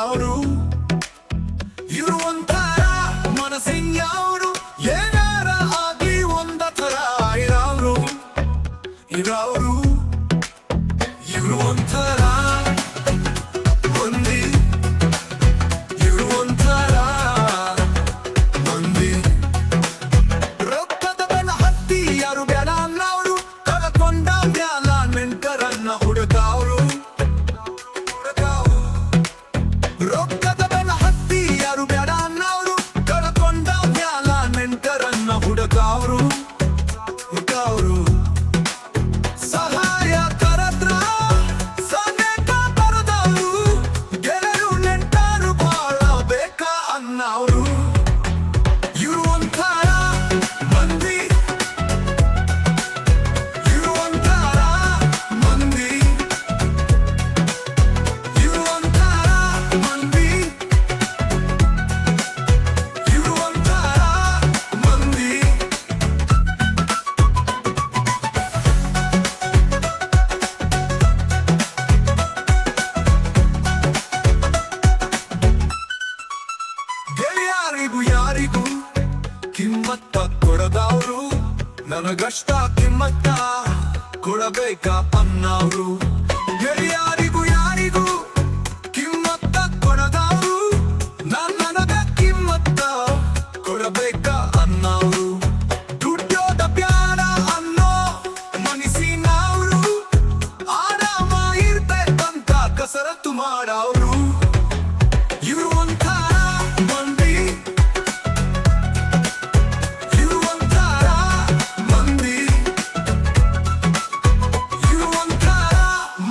ಅವರು ಇವರು ಇರುವಂತಾರ ಮನಸ್ಸಿನ್ಯಾವರು ಏನಾರ ಆಗ್ಲಿ ಒಂದ ತರ ಇರವ್ರು ಇರವ್ರು ಯಾರಿಗೂ ಯಾರಿಗೂ ಕಿಮ್ಮತ್ತ ಕೊಡದವರು. ನನಗಷ್ಟ ಕಿಮ್ಮತ್ತ ಕೊಡಬೇಕ ಅನ್ನವರು. ಯಾರಿಗೂ ಯಾರಿಗೂ ಕಿಮ್ಮತ್ತ ಕೊಡದವರು. ನನಗ ಕಿಮ್ಮತ್ತ ಕೊಡಬೇಕ ಅನ್ನವರು. ದುಡ್ಡೋದ ಬ್ಯಾಡ ಅನ್ನೋ ಮನಸ್ಸಿನವರು. ಆರಾಮ ಇರ್ತೈತಂತ ಕಸರತ್ತು ಮಾಡವರು.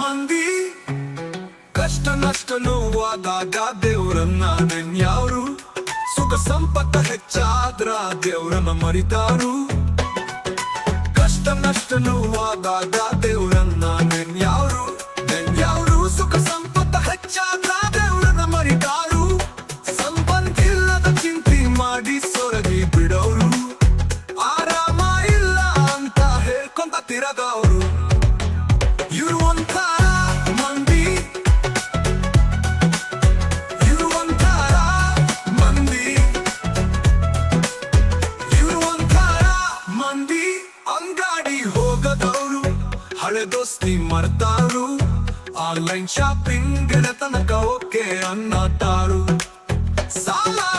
ಮಂದಿ ಕಷ್ಟ ನಷ್ಟ ನೋವಾದಾಗ ದೇವರನ್ನ ನೆನ್ಯಾರು ಸುಖ ಸಂಪತ್ತ ಹೆಚ್ಚಾದ್ರ ದೇವರನ್ನ ಮರಿತಾರು ಕಷ್ಟ ನಷ್ಟ ನೋವಾದಾಗ ని మరతారు. ఆన్లైన్ షాపింగ్ గడతనక ఓకే అన్నట్టారు సాలా